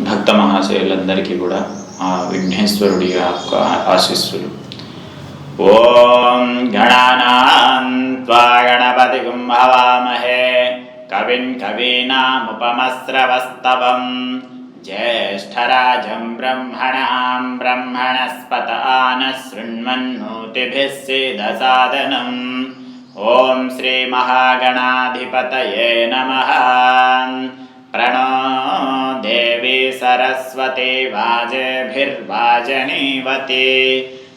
భక్త మహాశయులందరికీ కూడా ఆ విఘ్నేశ్వరుడి యొక్క ఆశీస్సులు. ఓం గణానా గణపతి కుంభవామహే కవిన్ కవీనాముపమస్రవస్తవం జ్యేష్ఠరాజం బ్రహ్మణాం బ్రహ్మణస్పత ఆన శృణ్వన్నోతిభిः సిదసాదనం. ఓం శ్రీ प्रणा देवी सरस्वती वाजभिर्वाजनीवते।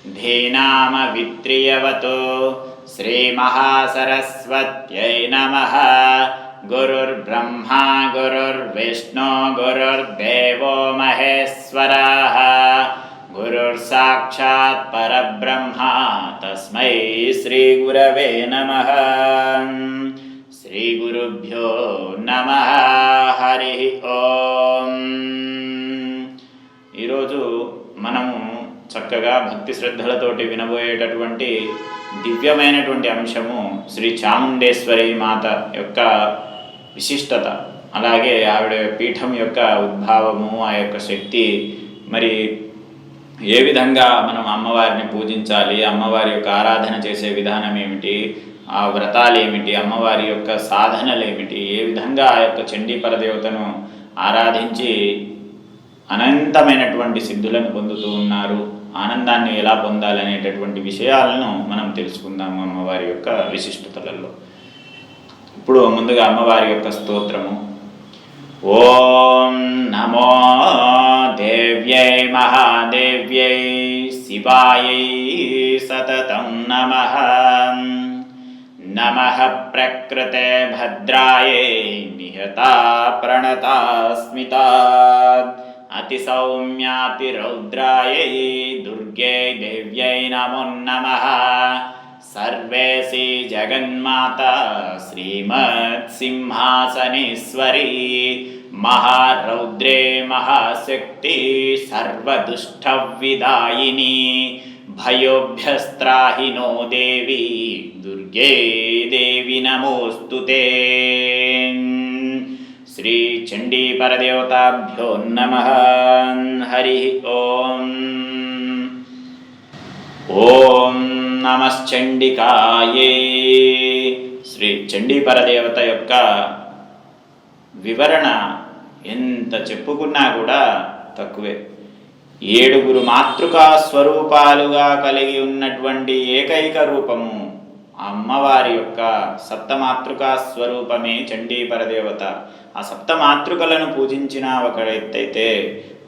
धीनामवित्रियवतो श्रीमहासरस्वत्यै नमः। गुरुर्ब्रह्मा गुरुर्विष्णु गुरुर्देवो महेश्वराः। गुरुर्साक्षात् परब्रह्मा तस्मै श्रीगुरवे नमः। శ్రీగురవే నమః శ్రీగురుభ్యో నమ హరి ఓం ఈరోజు మనము చక్కగా భక్తి శ్రద్ధలతోటి వినబోయేటటువంటి దివ్యమైనటువంటి అంశము శ్రీ చాముండేశ్వరి మాత యొక్క విశిష్టత అలాగే ఆవిడ పీఠం యొక్క ఉద్భావము ఆ యొక్క శక్తి మరి ఏ విధంగా మనం అమ్మవారిని పూజించాలి అమ్మవారి యొక్క ఆరాధన చేసే విధానం ఏమిటి ఆ వ్రతాలు ఏమిటి అమ్మవారి యొక్క సాధనలేమిటి? ఏ విధంగా ఆ యొక్క చండీ పరదేవతను ఆరాధించి అనంతమైనటువంటి సిద్ధులను పొందుతూ ఉన్నారు? ఆనందాన్ని ఎలా పొందాలనేటటువంటి విషయాలను మనం తెలుసుకుందాము అమ్మవారి యొక్క విశిష్టతలలో. ఇప్పుడు ముందుగా అమ్మవారి యొక్క స్తోత్రము. ఓం నమో దేవ్యై మహాదేవ్యై శివాయై సతతం నమః. नमः प्रकृते भद्रायै निहता प्रणता स्मितात् अतिसौम्यातिरौद्रायै दुर्गे देव्यै नमो नमः। सर्वेऽसि जगन्माता श्रीमत्सिंहासनेश्वरी। महारौद्रे महाशक्ति सर्वदुष्टविदायिनी। భయోభ్యస్త్రాహి నో దేవి. దుర్గే దేవి నమోస్తు శ్రీ చండీ పరదేవతాభ్యో నమ. హరి ఓం. ఓం నమశ్చండికాయే. శ్రీ చండీ పరదేవత యొక్క వివరణ ఎంత చెప్పుకున్నా కూడా తక్కువే. ఏడుగురు మాతృకా స్వరూపాలుగా కలిగి ఉన్నటువంటి ఏకైక రూపము అమ్మవారి యొక్క సప్తమాతృకా స్వరూపమే చండీ పరదేవత. ఆ సప్తమాతృకలను పూజించిన ఒక ఎత్తైతే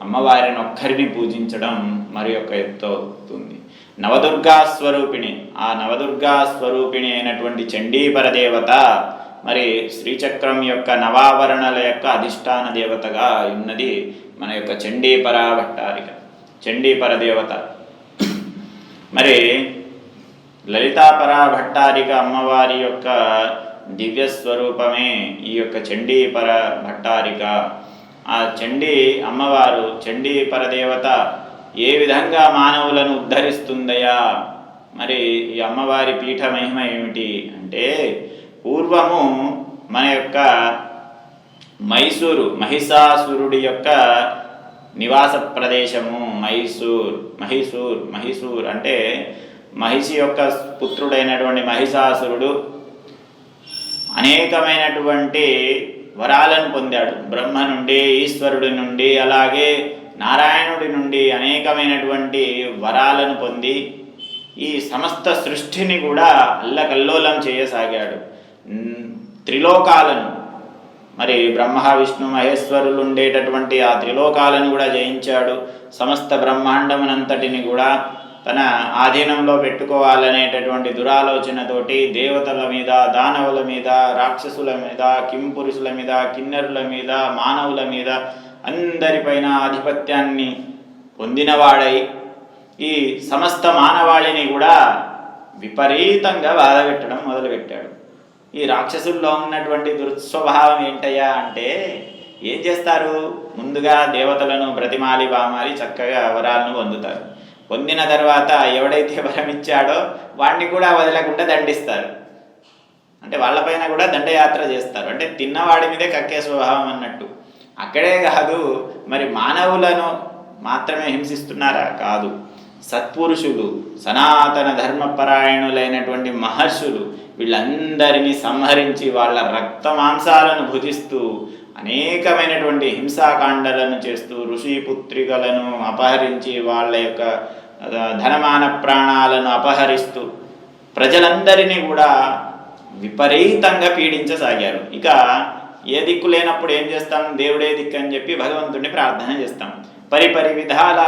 అమ్మవారిని ఒక్కరిని పూజించడం మరి ఒక ఎత్తు అవుతుంది. నవదుర్గా స్వరూపిణి. ఆ నవదుర్గా స్వరూపిణి అయినటువంటి చండీ పరదేవత మరి శ్రీచక్రం యొక్క నవావరణల యొక్క అధిష్టాన దేవతగా ఉన్నది మన యొక్క చండీపరా భట్టారిక చండీపర దేవత మరి లలితాపరా భట్టారిక అమ్మవారి యొక్క దివ్య స్వరూపమే ఈ యొక్క చండీపర భట్టారిక ఆ చండీ అమ్మవారు చండీ పరదేవత ఏ విధంగా మానవులను ఉద్ధరిస్తుందయా మరి ఈ అమ్మవారి పీఠ మహిమ ఏమిటి అంటే పూర్వము మన యొక్క మైసూరు మహిషాసురుడి యొక్క నివాస ప్రదేశము మైసూర్. మహిసూర్ మహిసూర్ అంటే మహిషి యొక్క పుత్రుడైనటువంటి మహిషాసురుడు అనేకమైనటువంటి వరాలను పొందాడు. బ్రహ్మ నుండి ఈశ్వరుడి నుండి అలాగే నారాయణుడి నుండి అనేకమైనటువంటి వరాలను పొంది ఈ సమస్త సృష్టిని కూడా అల్లకల్లోలం చేయసాగాడు. త్రిలోకాలను మరి బ్రహ్మ విష్ణు మహేశ్వరులు ఉండేటటువంటి ఆ త్రిలోకాలను కూడా జయించాడు. సమస్త బ్రహ్మాండమునంతటిని కూడా తన ఆధీనంలో పెట్టుకోవాలనేటటువంటి దురాలోచనతోటి దేవతల మీద దానవుల మీద రాక్షసుల మీద కింపురుషుల మీద కిన్నెరుల మీద మానవుల మీద అందరిపైన ఆధిపత్యాన్ని పొందినవాడై ఈ సమస్త మానవాళిని కూడా విపరీతంగా బాధపెట్టడం మొదలుపెట్టాడు. ఈ రాక్షసుల్లో ఉన్నటువంటి దుర్స్వభావం ఏంటయ్యా అంటే ఏం చేస్తారు? ముందుగా దేవతలను బ్రతిమాలి బామాలి చక్కగా వరాలను పొందుతారు. పొందిన తర్వాత ఎవడైతే వరం ఇచ్చాడో వాడిని కూడా వదలకుండా దండిస్తారు. అంటే వాళ్ళపైన కూడా దండయాత్ర చేస్తారు. అంటే తిన్నవాడి మీదే కక్కే స్వభావం అన్నట్టు. అక్కడే కాదు మరి మానవులను మాత్రమే హింసిస్తున్నారా? కాదు. సత్పురుషులు సనాతన ధర్మపరాయణులైనటువంటి మహర్షులు వీళ్ళందరినీ సంహరించి వాళ్ళ రక్త మాంసాలను భుజిస్తూ అనేకమైనటువంటి హింసాకాండలను చేస్తూ ఋషి పుత్రికలను అపహరించి వాళ్ళ యొక్క ధనమాన ప్రాణాలను అపహరిస్తూ ప్రజలందరినీ కూడా విపరీతంగా పీడించసాగారు. ఇక ఏ దిక్కు లేనప్పుడు ఏం చేస్తాం? దేవుడే దిక్కు అని చెప్పి భగవంతుడిని ప్రార్థన చేస్తాం. పరిపరి విధాల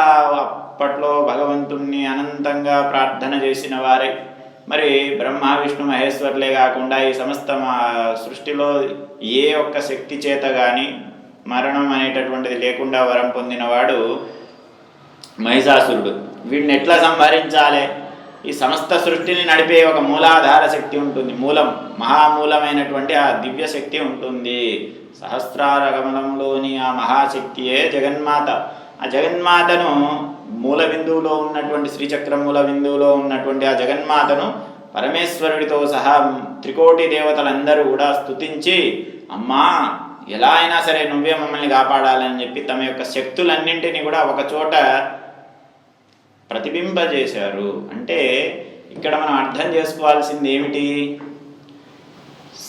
అప్పట్లో భగవంతుణ్ణి అనంతంగా ప్రార్థన చేసిన వారే. మరి బ్రహ్మ విష్ణు మహేశ్వర్లే కాకుండా ఈ సమస్త సృష్టిలో ఏ ఒక్క శక్తి చేత కానీ మరణం అనేటటువంటిది లేకుండా వరం పొందినవాడు మహిషాసురుడు. వీడిని ఎట్లా సంహరించాలి? ఈ సమస్త సృష్టిని నడిపే ఒక మూలాధార శక్తి ఉంటుంది. మూలం మహామూలమైనటువంటి ఆ దివ్య శక్తి ఉంటుంది. సహస్రార గమనంలోని ఆ మహాశక్తియే జగన్మాత. ఆ జగన్మాతను మూల బిందువులో ఉన్నటువంటి శ్రీచక్ర మూల బిందువులో ఉన్నటువంటి ఆ జగన్మాతను పరమేశ్వరుడితో సహా త్రికోటి దేవతలందరూ కూడా స్తుతించి అమ్మా ఎలా అయినా సరే నువ్వే మమ్మల్ని కాపాడాలని చెప్పి తమ యొక్క శక్తులన్నింటినీ కూడా ఒకచోట ప్రతిబింబజేశారు అంటే ఇక్కడ మనం అర్థం చేసుకోవాల్సింది ఏమిటి?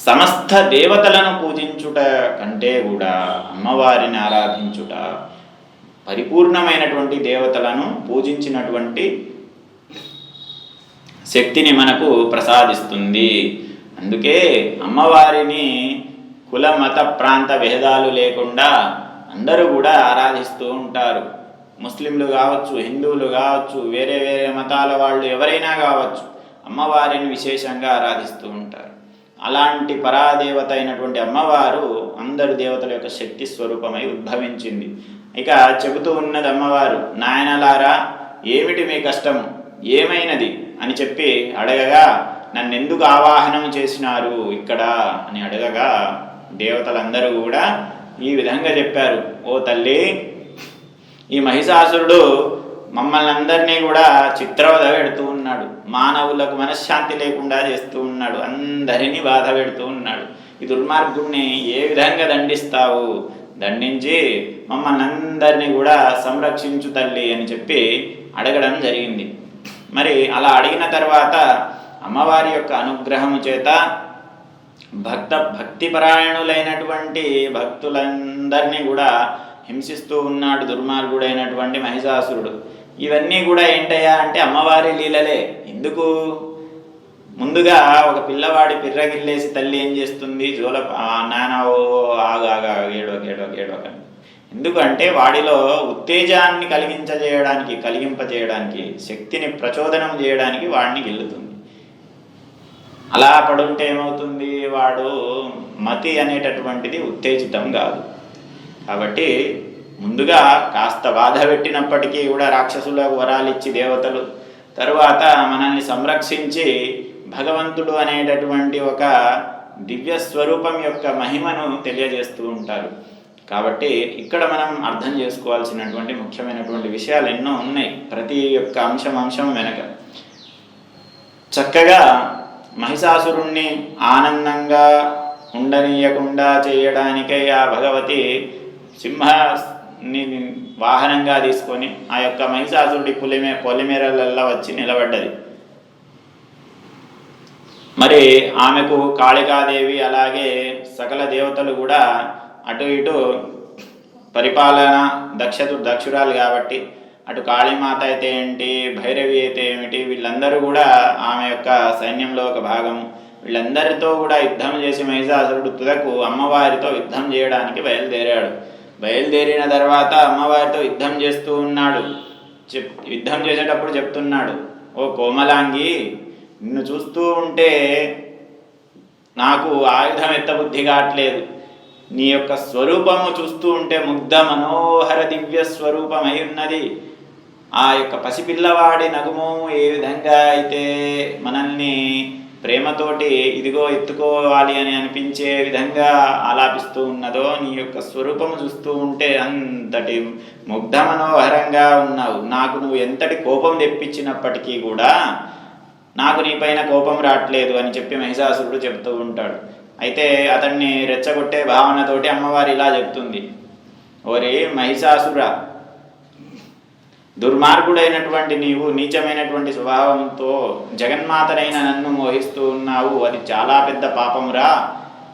సమస్త దేవతలను పూజించుట కంటే కూడా అమ్మవారిని ఆరాధించుట పరిపూర్ణమైనటువంటి దేవతలను పూజించినటువంటి శక్తిని మనకు ప్రసాదిస్తుంది. అందుకే అమ్మవారిని కుల మత ప్రాంత భేదాలు లేకుండా అందరూ కూడా ఆరాధిస్తూ ఉంటారు. ముస్లింలు కావచ్చు హిందువులు కావచ్చు వేరే వేరే మతాల వాళ్ళు ఎవరైనా కావచ్చు అమ్మవారిని విశేషంగా ఆరాధిస్తూ ఉంటారు. అలాంటి పరాదేవత అయినటువంటి అమ్మవారు అందరు దేవతల యొక్క శక్తి స్వరూపమై ఉద్భవించింది. ఇక చెబుతూ ఉన్నది అమ్మవారు నాయనలారా ఏమిటి మీ కష్టము ఏమైనది? అని చెప్పి అడగగా నన్ను ఎందుకు ఆవాహనం చేసినారు ఇక్కడ? అని అడగగా దేవతలందరూ కూడా ఈ విధంగా చెప్పారు ఓ తల్లి ఈ మహిషాసురుడు మమ్మల్ని అందరినీ కూడా చిత్రవధ పెడుతూ ఉన్నాడు. మానవులకు మనశ్శాంతి లేకుండా చేస్తూ ఉన్నాడు. అందరినీ బాధ పెడుతూ ఉన్నాడు. ఈ దుర్మార్గుడిని ఏ విధంగా దండిస్తావు? దండించి మమ్మల్ని అందరినీ కూడా సంరక్షించు తల్లి అని చెప్పి అడగడం జరిగింది. మరి అలా అడిగిన తర్వాత అమ్మవారి యొక్క అనుగ్రహము చేత భక్త భక్తిపరాయణులైనటువంటి భక్తులందరినీ కూడా హింసిస్తూ ఉన్నాడు దుర్మార్గుడైనటువంటి మహిషాసురుడు. ఇవన్నీ కూడా ఏంటయ్యా అంటే అమ్మవారి లీలలే. ఎందుకు? ముందుగా ఒక పిల్లవాడి పిర్రగిల్లేసి తల్లి ఏం చేస్తుంది? జోల నాన్న ఓ ఆగాగా ఏడో ఏడో ఏడో ఎందుకంటే వాడిలో ఉత్తేజాన్ని కలిగించజేయడానికి కలిగింపజేయడానికి శక్తిని ప్రచోదనం చేయడానికి వాడిని గిల్లుతుంది. అలా పడుంటే ఏమవుతుంది? వాడు మతి అనేటటువంటిది ఉత్తేజితం కాదు. కాబట్టి ముందుగా కాస్త బాధ పెట్టినప్పటికీ కూడా రాక్షసులకు వరాలిచ్చి దేవతలు తరువాత మనల్ని సంరక్షించి భగవంతుడు అనేటటువంటి ఒక దివ్య స్వరూపం యొక్క మహిమను తెలియజేస్తూ ఉంటారు. కాబట్టి ఇక్కడ మనం అర్థం చేసుకోవాల్సినటువంటి ముఖ్యమైనటువంటి విషయాలు ఎన్నో ఉన్నాయి. ప్రతి యొక్క అంశం అంశం వెనక. చక్కగా మహిషాసురుణ్ణి ఆనందంగా ఉండనీయకుండా చేయడానికై ఆ భగవతి సింహని వాహనంగా తీసుకొని ఆ యొక్క మహిషాసురుడి పులిమే పొలిమేరలల్లో వచ్చి నిలబడ్డది. మరి ఆమెకు కాళికాదేవి అలాగే సకల దేవతలు కూడా అటు ఇటు పరిపాలన దక్షతు దక్షురాలు కాబట్టి అటు కాళీమాత అయితే ఏంటి భైరవి అయితే ఏమిటి వీళ్ళందరూ కూడా ఆమె యొక్క సైన్యంలో ఒక భాగం. వీళ్ళందరితో కూడా యుద్ధం చేసి మహిషాసురుడు తుదకు అమ్మవారితో యుద్ధం చేయడానికి బయలుదేరాడు. బయలుదేరిన తర్వాత అమ్మవారితో యుద్ధం చేస్తూ ఉన్నాడు. చెప్ యుద్ధం చేసేటప్పుడు చెప్తున్నాడు ఓ కోమలాంగి నిన్ను చూస్తూ ఉంటే నాకు ఆయుధం ఎత్తబుద్ధి కావట్లేదు. నీ యొక్క స్వరూపము చూస్తూ ఉంటే ముగ్ధ మనోహర దివ్య స్వరూపమై ఉన్నది. ఆ యొక్క పసిపిల్లవాడి నగుము ఏ విధంగా అయితే మనల్ని ప్రేమతోటి ఇదిగో ఎత్తుకోవాలి అని అనిపించే విధంగా ఆలాపిస్తూ ఉన్నదో నీ యొక్క స్వరూపము చూస్తూ ఉంటే అంతటి ముగ్ధ మనోహరంగా ఉన్నావు. నాకు నువ్వు ఎంతటి కోపం తెప్పించినప్పటికీ కూడా నాకు నీపైన కోపం రావట్లేదు అని చెప్పి మహిషాసురుడు చెప్తూ ఉంటాడు. అయితే అతన్ని రెచ్చగొట్టే భావనతోటి అమ్మవారి ఇలా చెప్తుంది. ఓరే మహిషాసుర దుర్మార్గుడైనటువంటి నీవు నీచమైనటువంటి స్వభావంతో జగన్మాతనైన నన్ను మోహిస్తూ ఉన్నావు. అది చాలా పెద్ద పాపమురా.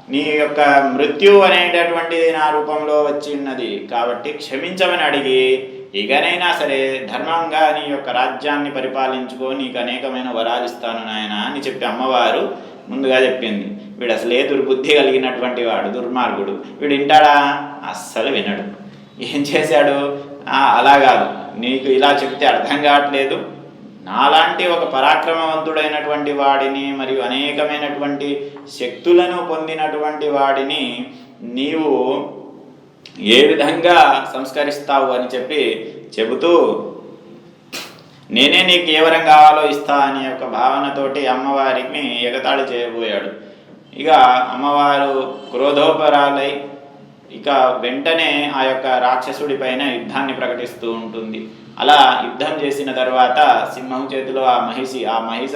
నీ యొక్క మృత్యు అనేటటువంటిది నా రూపంలో వచ్చి ఉన్నది. కాబట్టి క్షమించమని అడిగి ఇకనైనా సరే ధర్మంగా నీ యొక్క రాజ్యాన్ని పరిపాలించుకో నీకు అనేకమైన వరాలు ఇస్తాను నాయన అని చెప్పి అమ్మవారు ముందుగా చెప్పింది. వీడు అసలే దుర్బుద్ధి కలిగినటువంటి వాడు దుర్మార్గుడు. వీడు వింటాడా? అస్సలు వినడు. ఏం చేశాడు? అలా కాదు. నీకు ఇలా చెప్తే అర్థం కావట్లేదు. నాలాంటి ఒక పరాక్రమవంతుడైనటువంటి వాడిని మరియు అనేకమైనటువంటి శక్తులను పొందినటువంటి వాడిని నీవు ఏ విధంగా సంస్కరిస్తావు అని చెప్పి చెబుతూ నేనే నీకు ఏ వరం కావాలో ఇస్తా అనే ఒక భావనతోటి అమ్మవారిని ఎగతాళి చేయబోయాడు. ఇక అమ్మవారు క్రోధోపరాలై ఇక వెంటనే ఆ యొక్క రాక్షసుడి పైన యుద్ధాన్ని ప్రకటిస్తూ ఉంటుంది. అలా యుద్ధం చేసిన తర్వాత సింహం చేతిలో ఆ మహిషి ఆ మహిష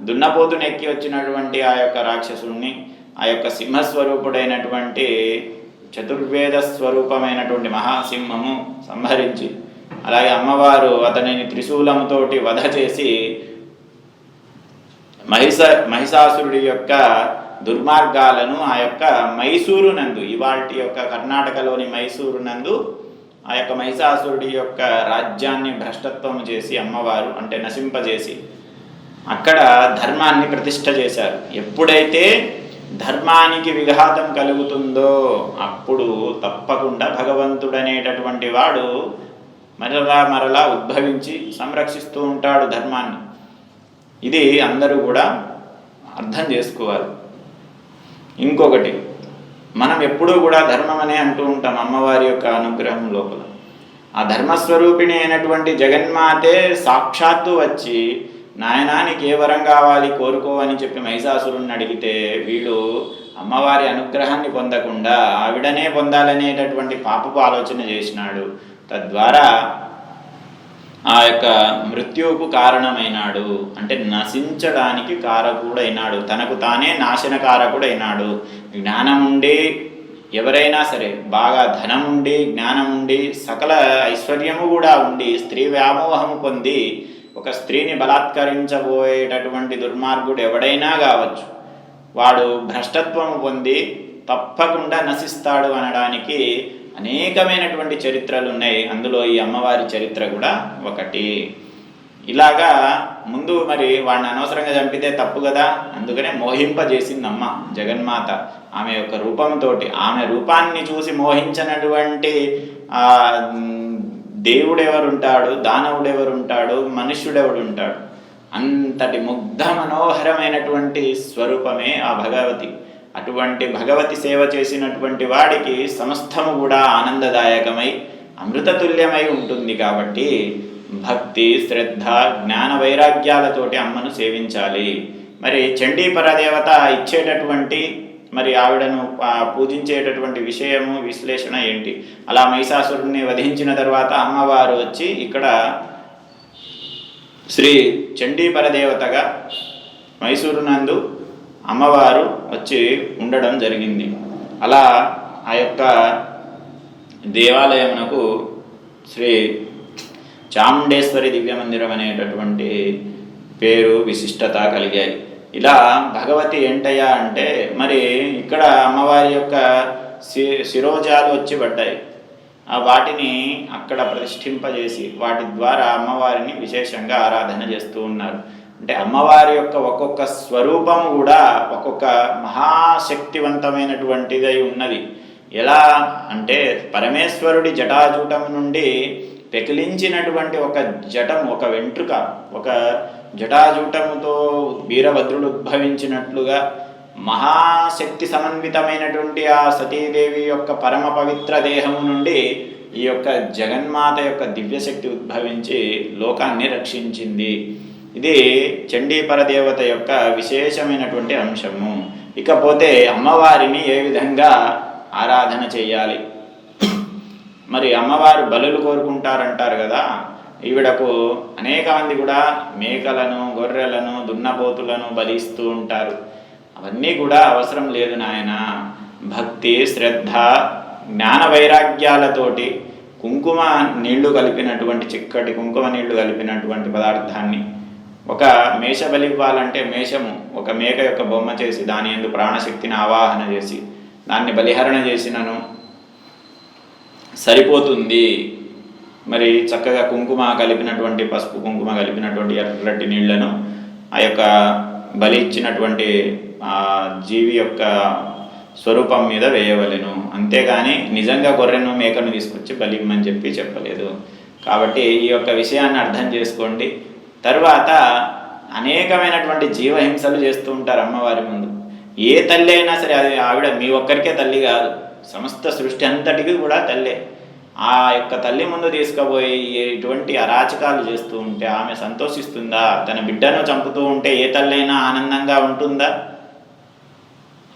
దున్నపోతును ఎక్కి వచ్చినటువంటి ఆ యొక్క రాక్షసుడిని ఆ యొక్క సింహస్వరూపుడైనటువంటి చతుర్వేద స్వరూపమైనటువంటి మహాసింహము సంహరించి అలాగే అమ్మవారు అతనిని త్రిశూలముతోటి వధ చేసి మహిష మహిషాసురుడి యొక్క దుర్మార్గాలను ఆ యొక్క మైసూరు నందు ఇవాటి యొక్క కర్ణాటకలోని మైసూరు నందు ఆ యొక్క మహిషాసురుడి యొక్క రాజ్యాన్ని భ్రష్టత్వం చేసి అమ్మవారు అంటే నశింపజేసి అక్కడ ధర్మాన్ని ప్రతిష్ట చేశారు. ఎప్పుడైతే ధర్మానికి విఘాతం కలుగుతుందో అప్పుడు తప్పకుండా భగవంతుడనేటటువంటి వాడు మరలా మరలా ఉద్భవించి సంరక్షిస్తూ ఉంటాడు ధర్మాన్ని. ఇది అందరూ కూడా అర్థం చేసుకోవాలి. ఇంకొకటి మనం ఎప్పుడూ కూడా ధర్మం అనే అంటూ ఉంటాం అమ్మవారి యొక్క అనుగ్రహం లోపల. ఆ ధర్మస్వరూపిణి అయినటువంటి జగన్మాతే సాక్షాత్తు వచ్చి నాయనా నీకు ఏ వరం కావాలి కోరుకో అని చెప్పి మహిషాసురుణ్ణి అడిగితే వీడు అమ్మవారి అనుగ్రహాన్ని పొందకుండా ఆవిడనే పొందాలనేటటువంటి పాపపు ఆలోచన చేసినాడు. తద్వారా ఆ యొక్క మృత్యువుకు కారణమైనాడు. అంటే నశించడానికి కారకుడైనాడు. తనకు తానే నాశనకారకుడైనాడు. జ్ఞానం ఉండి ఎవరైనా సరే బాగా ధనం ఉండి జ్ఞానం ఉండి సకల ఐశ్వర్యము కూడా ఉండి స్త్రీ వ్యామోహము పొంది ఒక స్త్రీని బలాత్కరించబోయేటటువంటి దుర్మార్గుడు ఎవడైనా కావచ్చు. వాడు భ్రష్టత్వము పొంది తప్పకుండా నశిస్తాడు అనడానికి అనేకమైనటువంటి చరిత్రలు ఉన్నాయి. అందులో ఈ అమ్మవారి చరిత్ర కూడా ఒకటి. ఇలాగా ముందు మరి వాడిని అనవసరంగా చంపితే తప్పు కదా? అందుకనే మోహింపజేసింది అమ్మ జగన్మాత. ఆమె యొక్క రూపంతో ఆమె రూపాన్ని చూసి మోహించినటువంటి ఆ దేవుడెవరుంటాడు? దానవుడెవరుంటాడు? మనుష్యుడెవడుంటాడు? అంతటి ముగ్ధ మనోహరమైనటువంటి స్వరూపమే ఆ భగవతి. అటువంటి భగవతి సేవ చేసినటువంటి వాడికి సమస్తము కూడా ఆనందదాయకమై అమృతతుల్యమై ఉంటుంది కాబట్టి భక్తి శ్రద్ధ జ్ఞాన వైరాగ్యాలతోటి అమ్మను సేవించాలి. మరి చండీపర దేవత ఇచ్చేటటువంటి మరి ఆవిడను పూజించేటటువంటి విషయము విశ్లేషణ ఏంటి? అలా మహిషాసురుడిని వధించిన తర్వాత అమ్మవారు వచ్చి ఇక్కడ శ్రీ చండీపర దేవతగా మైసూరు నందు అమ్మవారు వచ్చి ఉండడం జరిగింది. అలా ఆ యొక్క దేవాలయమునకు శ్రీ చాముండేశ్వరి దివ్య మందిరం అనేటటువంటి పేరు విశిష్టత కలిగాయి. ఇలా భగవతి ఏంటయ్యా అంటే మరి ఇక్కడ అమ్మవారి యొక్క శి శిరోజాలు వచ్చి పడ్డాయి. ఆ వాటిని అక్కడ ప్రతిష్ఠింపజేసి వాటి ద్వారా అమ్మవారిని విశేషంగా ఆరాధన చేస్తూ ఉన్నారు. అంటే అమ్మవారి యొక్క ఒక్కొక్క స్వరూపం కూడా ఒక్కొక్క మహాశక్తివంతమైనటువంటిదై ఉన్నది. ఎలా అంటే పరమేశ్వరుడి జటాజూటం నుండి పెకిలించినటువంటి ఒక జటం ఒక వెంట్రుక ఒక జటాజూటముతో వీరభద్రుడు ఉద్భవించినట్లుగా మహాశక్తి సమన్వితమైనటువంటి ఆ సతీదేవి యొక్క పరమ పవిత్ర దేహము నుండి ఈ యొక్క జగన్మాత యొక్క దివ్యశక్తి ఉద్భవించి లోకాన్ని రక్షించింది. ఇది చండీపర దేవత యొక్క విశేషమైనటువంటి అంశము. ఇకపోతే అమ్మవారిని ఏ విధంగా ఆరాధన చేయాలి? మరి అమ్మవారు బలులు కోరుకుంటారంటారు కదా? ఈవిడకు అనేక మంది కూడా మేకలను గొర్రెలను దున్నపోతులను బలిస్తూ ఉంటారు. అవన్నీ కూడా అవసరం లేదు నాయన. భక్తి శ్రద్ధ జ్ఞాన వైరాగ్యాలతోటి కుంకుమ నీళ్ళు కలిపినటువంటి చిక్కటి కుంకుమ నీళ్ళు కలిపినటువంటి పదార్థాన్ని ఒక మేష బలి ఇవ్వాలంటే మేషము ఒక మేక యొక్క బొమ్మ చేసి దాని ఎందు ప్రాణశక్తిని ఆవాహన చేసి దాన్ని బలిహరణ చేసినను. సరిపోతుంది. మరి చక్కగా కుంకుమ కలిపినటువంటి పసుపు కుంకుమ కలిపినటువంటి ఎర్రటి నీళ్ళను ఆ యొక్క బలి ఇచ్చినటువంటి ఆ జీవి యొక్క స్వరూపం మీద వేయవలెను. అంతేగాని నిజంగా గొర్రెను మేకను తీసుకొచ్చి బలిమ్మని చెప్పి చెప్పలేదు. కాబట్టి ఈ యొక్క విషయాన్ని అర్థం చేసుకోండి. తర్వాత అనేకమైనటువంటి జీవహింసలు చేస్తూ ఉంటారు అమ్మవారి ముందు. ఏ తల్లి అయినా సరే అది ఆవిడ మీ ఒక్కరికే తల్లి కాదు. సమస్త సృష్టి అంతటికి కూడా తల్లే. ఆ యొక్క తల్లి ముందు తీసుకుపోయి ఎటువంటి అరాచకాలు చేస్తూ ఉంటే ఆమె సంతోషిస్తుందా? తన బిడ్డను చంపుతూ ఉంటే ఏ తల్లైనా ఆనందంగా ఉంటుందా?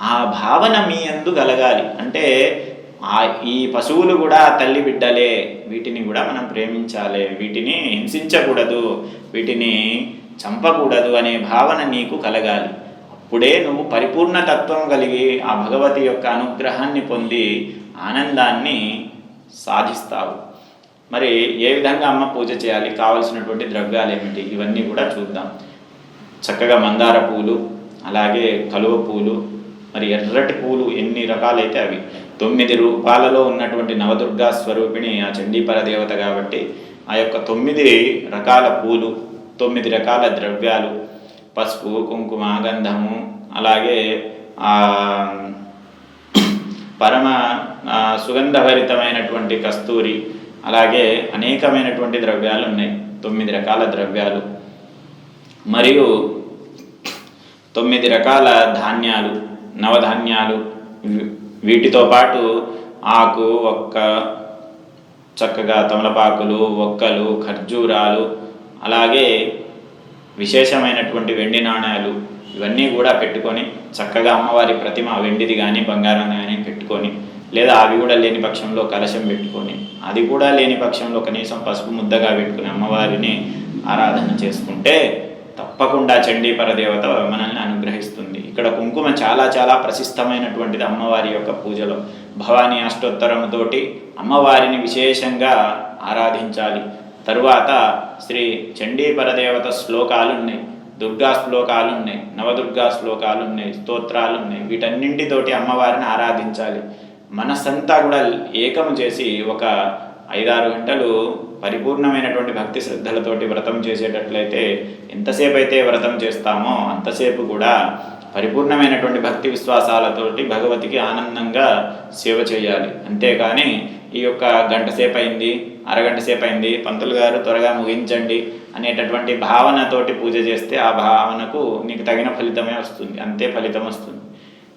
ఆ భావన మీ ఎందు కలగాలి. అంటే ఆ ఈ పశువులు కూడా తల్లి బిడ్డలే వీటిని కూడా మనం ప్రేమించాలి. వీటిని హింసించకూడదు వీటిని చంపకూడదు అనే భావన నీకు కలగాలి. అప్పుడే నువ్వు పరిపూర్ణ తత్వం కలిగి ఆ భగవతి యొక్క అనుగ్రహాన్ని పొంది ఆనందాన్ని సాధిస్తావు. మరి ఏ విధంగా అమ్మ పూజ చేయాలి? కావలసినటువంటి ద్రవ్యాలు ఏమిటి? ఇవన్నీ కూడా చూద్దాం. చక్కగా మందార పూలు అలాగే కలువ పూలు మరి ఎర్రటి పూలు ఎన్ని రకాలైతే అవి. తొమ్మిది రూపాలలో ఉన్నటువంటి నవదుర్గా స్వరూపిణి ఆ చండీపర దేవత కాబట్టి ఆ యొక్క తొమ్మిది రకాల పూలు తొమ్మిది రకాల ద్రవ్యాలు పసుపు కుంకుమ గంధము అలాగే పరమ సుగంధభరితమైనటువంటి కస్తూరి అలాగే అనేకమైనటువంటి ద్రవ్యాలు ఉన్నాయి. తొమ్మిది రకాల ద్రవ్యాలు. మరియు తొమ్మిది రకాల ధాన్యాలు నవధాన్యాలు వీటితో పాటు ఆకు ఒక్క చక్కగా తమలపాకులు ఒక్కలు ఖర్జూరాలు అలాగే విశేషమైనటువంటి వెండి నాణ్యాలు ఇవన్నీ కూడా పెట్టుకొని చక్కగా అమ్మవారి ప్రతిమ వెండిది కానీ బంగారం కానీ పెట్టుకొని లేదా అవి కూడా లేని పక్షంలో కలశం పెట్టుకొని అది కూడా లేని పక్షంలో కనీసం పసుపు ముద్దగా పెట్టుకుని అమ్మవారిని ఆరాధన చేసుకుంటే తప్పకుండా చండీపర దేవత మనల్ని అనుగ్రహిస్తుంది. ఇక్కడ కుంకుమ చాలా చాలా ప్రసిద్ధమైనటువంటిది అమ్మవారి యొక్క పూజలో. భవానీ అష్టోత్తరముతోటి అమ్మవారిని విశేషంగా ఆరాధించాలి. తరువాత శ్రీ చండీపరదేవత శ్లోకాలున్నాయి. దుర్గా శ్లోకాలున్నాయి. నవదుర్గా శ్లోకాలున్నాయి. స్తోత్రాలున్నాయి. వీటన్నింటితోటి అమ్మవారిని ఆరాధించాలి. మనస్సంతా కూడా ఏకము చేసి ఒక ఐదారు గంటలు పరిపూర్ణమైనటువంటి భక్తి శ్రద్ధలతోటి వ్రతం చేసేటట్లయితే ఎంతసేపు అయితే వ్రతం చేస్తామో అంతసేపు కూడా పరిపూర్ణమైనటువంటి భక్తి విశ్వాసాలతోటి భగవతికి ఆనందంగా సేవ చేయాలి. అంతేకాని ఈ యొక్క గంట సేపు అయింది అరగంట సేపు అయింది పంతులు గారు త్వరగా ముగించండి అనేటటువంటి భావనతోటి పూజ చేస్తే ఆ భావనకు నీకు తగిన ఫలితమే వస్తుంది. అంతే ఫలితం వస్తుంది.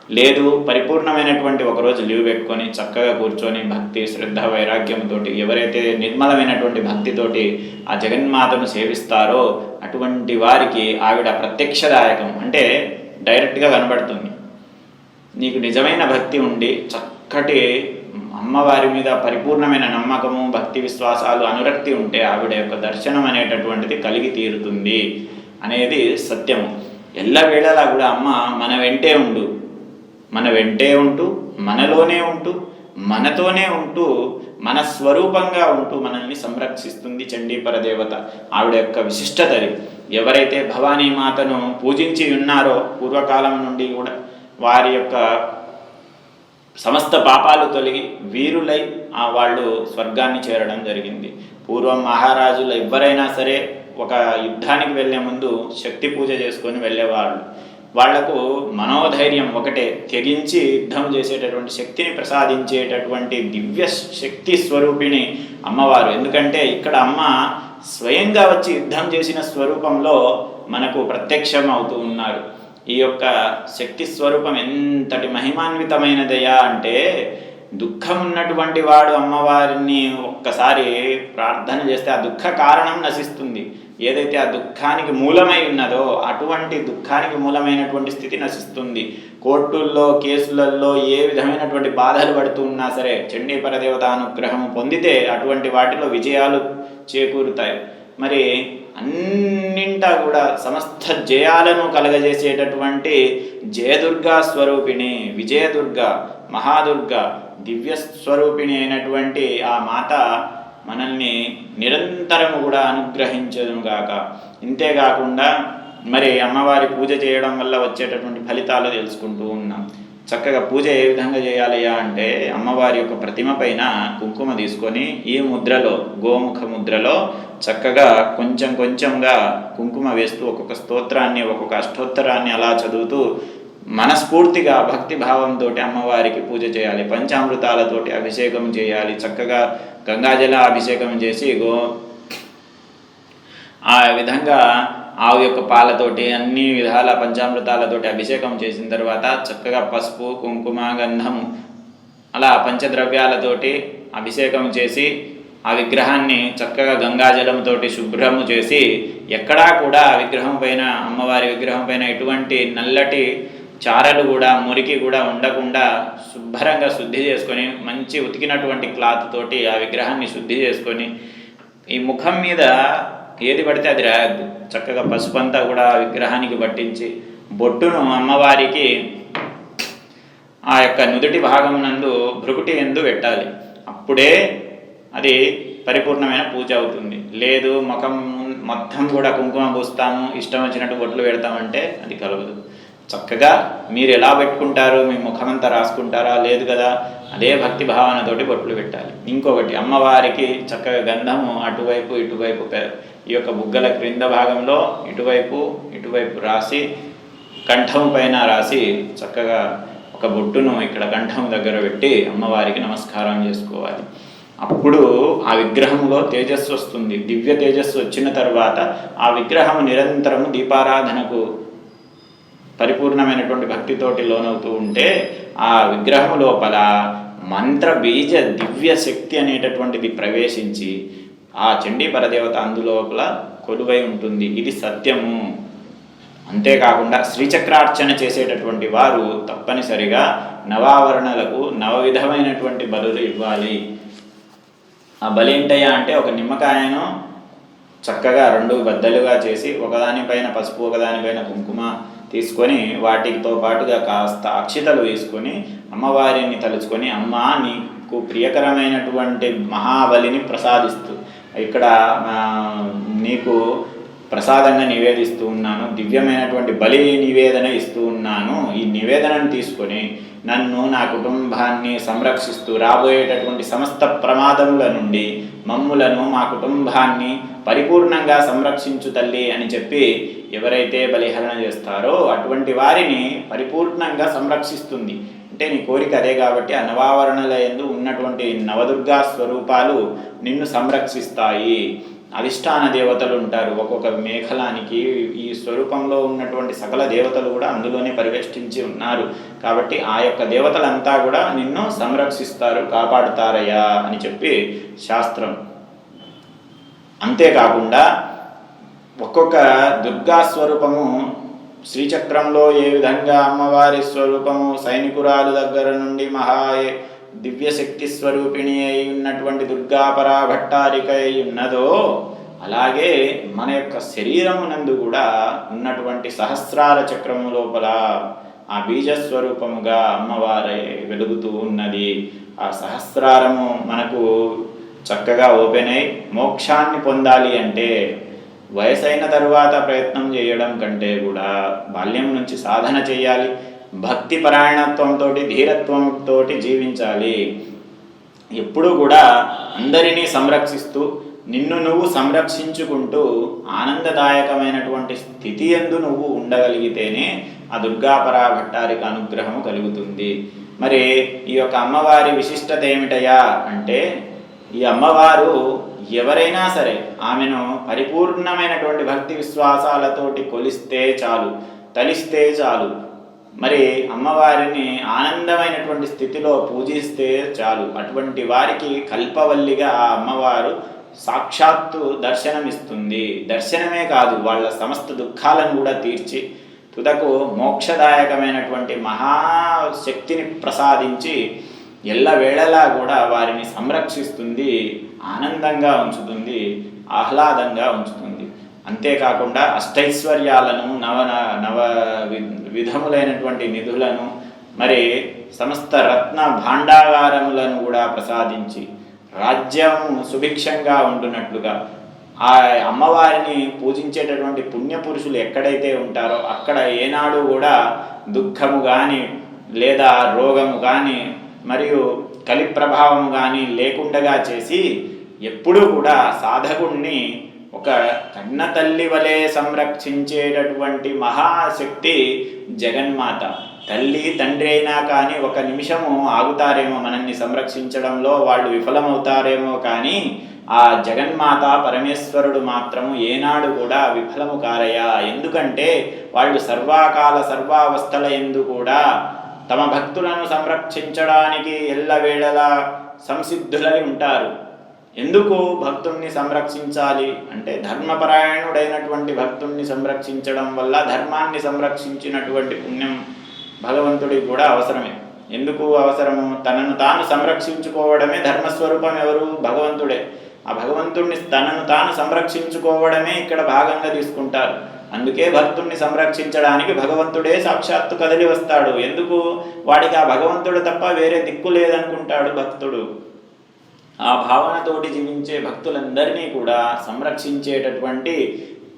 లేదు పరిపూర్ణమైనటువంటి ఒకరోజు లీవ్ పెట్టుకొని చక్కగా కూర్చొని భక్తి శ్రద్ధ వైరాగ్యంతోటి ఎవరైతే నిర్మలమైనటువంటి భక్తితోటి ఆ జగన్మాతను సేవిస్తారో అటువంటి వారికి ఆవిడ ప్రత్యక్షదాయకం. అంటే డైరెక్ట్గా కనబడుతుంది. నీకు నిజమైన భక్తి ఉండి చక్కటి అమ్మవారి మీద పరిపూర్ణమైన నమ్మకము భక్తి విశ్వాసాలు అనురక్తి ఉంటే ఆవిడ యొక్క దర్శనం అనేటటువంటిది కలిగి తీరుతుంది అనేది సత్యము. ఎల్లవేళలా కూడా అమ్మ మన వెంటే ఉండు. మన వెంటే ఉంటూ మనలోనే ఉంటూ మనతోనే ఉంటూ మన స్వరూపంగా ఉంటూ మనల్ని సంరక్షిస్తుంది చండీపర దేవత ఆవిడ యొక్క విశిష్టతరి ఎవరైతే భవానీ మాతను పూజించి ఉన్నారో పూర్వకాలం నుండి కూడా వారి యొక్క సమస్త పాపాలు తొలగి వీరులై ఆ వాళ్ళు స్వర్గాన్ని చేరడం జరిగింది. పూర్వం మహారాజులు ఎవరైనా సరే ఒక యుద్ధానికి వెళ్ళే ముందు శక్తి పూజ చేసుకొని వెళ్ళేవాళ్ళు. వాళ్ళకు మనోధైర్యం ఒకటే తెగించి యుద్ధం చేసేటటువంటి శక్తిని ప్రసాదించేటటువంటి దివ్య శక్తి స్వరూపిణి అమ్మవారు. ఎందుకంటే ఇక్కడ అమ్మ స్వయంగా వచ్చి యుద్ధం చేసిన స్వరూపంలో మనకు ప్రత్యక్షం అవుతూ ఉన్నారు. ఈ యొక్క శక్తి స్వరూపం ఎంతటి మహిమాన్వితమైనదయా అంటే దుఃఖం ఉన్నటువంటి వాడు అమ్మవారిని ఒక్కసారి ప్రార్థన చేస్తే ఆ దుఃఖ కారణం నశిస్తుంది. ఏదైతే ఆ దుఃఖానికి మూలమై ఉన్నదో అటువంటి దుఃఖానికి మూలమైనటువంటి స్థితి నశిస్తుంది. కోర్టుల్లో కేసులలో ఏ విధమైనటువంటి బాధలు పడుతూ ఉన్నా సరే చండీ పరదేవత అనుగ్రహం పొందితే అటువంటి వాటిలో విజయాలు చేకూరుతాయి. మరి అన్నింటా కూడా సమస్త జయాలను కలగజేసేటటువంటి జయదుర్గా స్వరూపిణి విజయదుర్గ మహాదుర్గ దివ్య స్వరూపిణి అయినటువంటి ఆ మాత మనల్ని నిరంతరము కూడా అనుగ్రహించదును గాక. ఇంతేకాకుండా మరి అమ్మవారి పూజ చేయడం వల్ల వచ్చేటటువంటి ఫలితాలు తెలుసుకుంటూ ఉన్నాం. చక్కగా పూజ ఏ విధంగా చేయాలయ్యా అంటే అమ్మవారి యొక్క ప్రతిమ పైన కుంకుమ తీసుకొని ఈ ముద్రలో గోముఖ ముద్రలో చక్కగా కొంచెం కొంచెంగా కుంకుమ వేస్తూ ఒక్కొక్క స్తోత్రాన్ని ఒక్కొక్క అష్టోత్తరాన్ని అలా చదువుతూ మనస్ఫూర్తిగా భక్తి భావంతో అమ్మవారికి పూజ చేయాలి. పంచామృతాలతోటి అభిషేకం చేయాలి. చక్కగా గంగాజల అభిషేకం చేసి గో ఆ విధంగా ఆవు యొక్క పాలతోటి అన్ని విధాల పంచామృతాలతోటి అభిషేకం చేసిన తర్వాత చక్కగా పసుపు కుంకుమ గంధము అలా పంచద్రవ్యాలతోటి అభిషేకం చేసి ఆ విగ్రహాన్ని చక్కగా గంగాజలంతో శుభ్రము చేసి ఎక్కడా కూడా విగ్రహం పైన అమ్మవారి విగ్రహం పైన ఎటువంటి నల్లటి చారలు కూడా మురికి కూడా ఉండకుండా శుభ్రంగా శుద్ధి చేసుకొని మంచి ఉతికినటువంటి క్లాత్ తోటి ఆ విగ్రహాన్ని శుద్ధి చేసుకొని ఈ ముఖం మీద ఏది పడితే అది రాయద్దు చక్కగా పసుపంతా కూడా ఆ విగ్రహానికి పట్టించి బొట్టును అమ్మవారికి ఆ యొక్క నుదుటి భాగం నందు భృకుటి ఎందు పెట్టాలి. అప్పుడే అది పరిపూర్ణమైన పూజ అవుతుంది. లేదు ముఖం మొత్తం కూడా కుంకుమ పూస్తాము ఇష్టం వచ్చినట్టు బొట్లు పెడతామంటే అది కలవదు. చక్కగా మీరు ఎలా పెట్టుకుంటారు మీ ముఖమంతా రాసుకుంటారా లేదు కదా? అదే భక్తి భావనతోటి బొట్లు పెట్టాలి. ఇంకొకటి అమ్మవారికి చక్కగా గంధము అటువైపు ఇటువైపు ఈ యొక్క బుగ్గల క్రింద భాగంలో ఇటువైపు ఇటువైపు రాసి కంఠం పైన రాసి చక్కగా ఒక బొట్టును ఇక్కడ కంఠం దగ్గర పెట్టి అమ్మవారికి నమస్కారం చేసుకోవాలి. అప్పుడు ఆ విగ్రహంలో తేజస్సు వస్తుంది. దివ్య తేజస్సు వచ్చిన తర్వాత ఆ విగ్రహం నిరంతరము దీపారాధనకు పరిపూర్ణమైనటువంటి భక్తితోటి లోనవుతూ ఉంటే ఆ విగ్రహం లోపల మంత్ర బీజ దివ్య శక్తి అనేటటువంటిది ప్రవేశించి ఆ చండీ పరదేవత అందులోపల కొలువై ఉంటుంది. ఇది సత్యము. అంతేకాకుండా శ్రీచక్రార్చన చేసేటటువంటి వారు తప్పనిసరిగా నవావరణలకు నవ విధమైనటువంటి బలులు ఇవ్వాలి. ఆ బలి ఏంటయ్యా అంటే ఒక నిమ్మకాయను చక్కగా రెండు బద్దలుగా చేసి ఒకదానిపైన పసుపు ఒకదానిపైన కుంకుమ తీసుకొని వాటితో పాటుగా కాస్త అక్షితలు వేసుకొని అమ్మవారిని తలుచుకొని అమ్మ నీకు ప్రియకరమైనటువంటి మహాబలిని ప్రసాదిస్తూ ఇక్కడ నీకు ప్రసాదంగా నివేదిస్తూ ఉన్నాను దివ్యమైనటువంటి బలి నివేదన ఇస్తూ ఉన్నాను. ఈ నివేదనను తీసుకొని నన్ను నా కుటుంబాన్ని సంరక్షిస్తూ రాబోయేటటువంటి సమస్త ప్రమాదముల నుండి మమ్ములను మా కుటుంబాన్ని పరిపూర్ణంగా సంరక్షించు తల్లి అని చెప్పి ఎవరైతే బలిహరణ చేస్తారో అటువంటి వారిని పరిపూర్ణంగా సంరక్షిస్తుంది. అంటే నీ కోరిక అదే కాబట్టి ఆ నవావరణల ఎందు ఉన్నటువంటి నవదుర్గా స్వరూపాలు నిన్ను సంరక్షిస్తాయి. అధిష్టాన దేవతలు ఉంటారు. ఒక్కొక్క మేఖలానికి ఈ స్వరూపంలో ఉన్నటువంటి సకల దేవతలు కూడా అందులోనే పరివేష్టించి ఉన్నారు. కాబట్టి ఆ యొక్క దేవతలంతా కూడా నిన్ను సంరక్షిస్తారు కాపాడుతారయ్యా అని చెప్పి శాస్త్రం అంతేకాకుండా ఒక్కొక్క దుర్గా స్వరూపము శ్రీచక్రంలో ఏ విధంగా అమ్మవారి స్వరూపము సైనికురాలు దగ్గర నుండి మహా దివ్యశక్తి స్వరూపిణి అయి ఉన్నటువంటి దుర్గాపరా భట్టారిక అయి ఉన్నదో అలాగే మన యొక్క శరీరమునందు కూడా ఉన్నటువంటి సహస్రాల చక్రము లోపల ఆ బీజస్వరూపముగా అమ్మవారే వెలుగుతూ ఉన్నది. ఆ సహస్రారము మనకు చక్కగా ఓపెన్ అయి మోక్షాన్ని పొందాలి అంటే వయసైన తరువాత ప్రయత్నం చేయడం కంటే కూడా బాల్యం నుంచి సాధన చేయాలి భక్తి పరాయణత్వంతో ధీరత్వంతో జీవించాలి. ఎప్పుడూ కూడా అందరినీ సంరక్షిస్తూ నిన్ను నువ్వు సంరక్షించుకుంటూ ఆనందదాయకమైనటువంటి స్థితి ఎందు నువ్వు ఉండగలిగితేనే ఆ దుర్గాపరా భట్టారికి అనుగ్రహము కలుగుతుంది. మరి ఈ యొక్క అమ్మవారి విశిష్టత ఏమిటయా అంటే ఈ అమ్మవారు ఎవరైనా సరే ఆమెను పరిపూర్ణమైనటువంటి భక్తి విశ్వాసాలతోటి కొలిస్తే చాలు తలిస్తే చాలు. మరి అమ్మవారిని ఆనందమైనటువంటి స్థితిలో పూజిస్తే చాలు. అటువంటి వారికి కల్పవల్లిగా ఆ అమ్మవారు సాక్షాత్తు దర్శనమిస్తుంది. దర్శనమే కాదు వాళ్ళ సమస్త దుఃఖాలను కూడా తీర్చి తుదకు మోక్షదాయకమైనటువంటి మహాశక్తిని ప్రసాదించి ఎల్లవేళలా కూడా వారిని సంరక్షిస్తుంది ఆనందంగా ఉంచుతుంది ఆహ్లాదంగా ఉంచుతుంది. అంతేకాకుండా అష్టైశ్వర్యాలను నవ నవ విధములైనటువంటి నిధులను మరి సమస్త రత్న భాండాగారములను కూడా ప్రసాదించి రాజ్యం సుభిక్షంగా ఉండునట్లుగా ఆ అమ్మవారిని పూజించేటటువంటి పుణ్యపురుషులు ఎక్కడైతే ఉంటారో అక్కడ ఏనాడు కూడా దుఃఖము కానీ లేదా రోగము కానీ మరియు కలి ప్రభావం కానీ లేకుండగా చేసి ఎప్పుడూ కూడా సాధకుణ్ణి ఒక కన్న తల్లి వలె సంరక్షించేటటువంటి మహాశక్తి జగన్మాత. తల్లి తండ్రి అయినా కానీ ఒక నిమిషము ఆగుతారేమో మనల్ని సంరక్షించడంలో వాళ్ళు విఫలమవుతారేమో కానీ ఆ జగన్మాత పరమేశ్వరుడు మాత్రము ఏనాడు కూడా విఫలము కారయ్యా. ఎందుకంటే వాళ్ళు సర్వాకాల సర్వావస్థల ఎందు కూడా తమ భక్తులను సంరక్షించడానికి ఎల్లవేళలా సంసిద్ధులై ఉంటారు. ఎందుకు భక్తుణ్ణి సంరక్షించాలి? అంటే ధర్మపరాయణుడైనటువంటి భక్తుణ్ణి సంరక్షించడం వల్ల ధర్మాన్ని సంరక్షించినటువంటి పుణ్యం భగవంతుడికి కూడా అవసరమే. ఎందుకు అవసరము? తనను తాను సంరక్షించుకోవడమే ధర్మస్వరూపం ఎవరు? భగవంతుడే. ఆ భగవంతుడిని తనను తాను సంరక్షించుకోవడమే ఇక్కడ భాగంగా తీసుకుంటారు. అందుకే భక్తుణ్ణి సంరక్షించడానికి భగవంతుడే సాక్షాత్తు కదిలి వస్తాడు. ఎందుకు? వాడికి ఆ భగవంతుడు తప్ప వేరే దిక్కు లేదనుకుంటాడు భక్తుడు. ఆ భావనతోటి జీవించే భక్తులందరినీ కూడా సంరక్షించేటటువంటి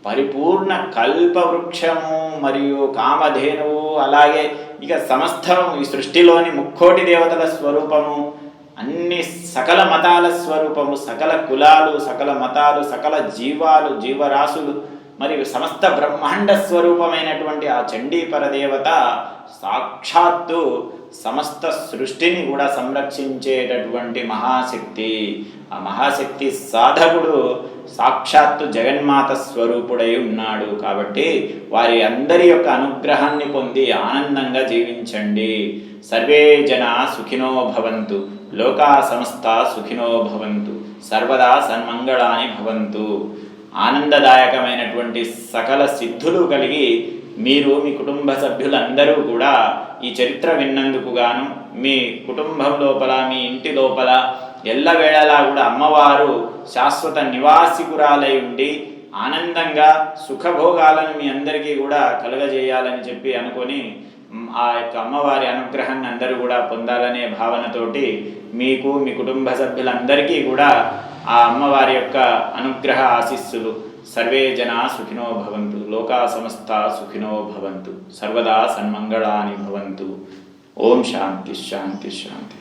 పరిపూర్ణ కల్పవృక్షము మరియు కామధేనువు అలాగే ఇక సమస్తం ఈ సృష్టిలోని ముక్కోటి దేవతల స్వరూపము అన్ని సకల మతాల స్వరూపము సకల కులాలు సకల మతాలు సకల జీవాలు జీవరాశులు మరియు సమస్త బ్రహ్మాండ స్వరూపమైనటువంటి ఆ చండీపరదేవత సాక్షాత్తు సమస్త సృష్టిని కూడా సంరక్షించేటటువంటి మహాశక్తి. ఆ మహాశక్తి సాధకుడు సాక్షాత్తు జగన్మాత స్వరూపుడై ఉన్నాడు కాబట్టి వారి అందరి యొక్క అనుగ్రహాన్ని పొంది ఆనందంగా జీవించండి. సర్వే జన సుఖినో భవంతు. లోకా సమస్త సుఖినో భవంతు. సర్వదా సన్మంగళాని భవంతు. ఆనందదాయకమైనటువంటి సకల సిద్ధులు కలిగి మీరు మీ కుటుంబ సభ్యులందరూ కూడా ఈ చరిత్ర విన్నందుకు గాను మీ కుటుంబం లోపల మీ ఇంటి లోపల ఎల్లవేళలా కూడా అమ్మవారు శాశ్వత నివాసికురాలై ఉండి ఆనందంగా సుఖభోగాలను మీ అందరికీ కూడా కలుగజేయాలని చెప్పి అనుకొని ఆ యొక్క అమ్మవారి అనుగ్రహాన్ని అందరూ కూడా పొందాలనే భావనతోటి మీకు మీ కుటుంబ సభ్యులందరికీ కూడా ఆ అమ్మవారి యొక్క అనుగ్రహ ఆశీస్సులు సర్వే జనా సుఖినో భవంతు లోకా సమస్త సుఖినో భవంతు సర్వదా సన్మంగళాని భవంతు ఓం శాంతి శాంతి శాంతి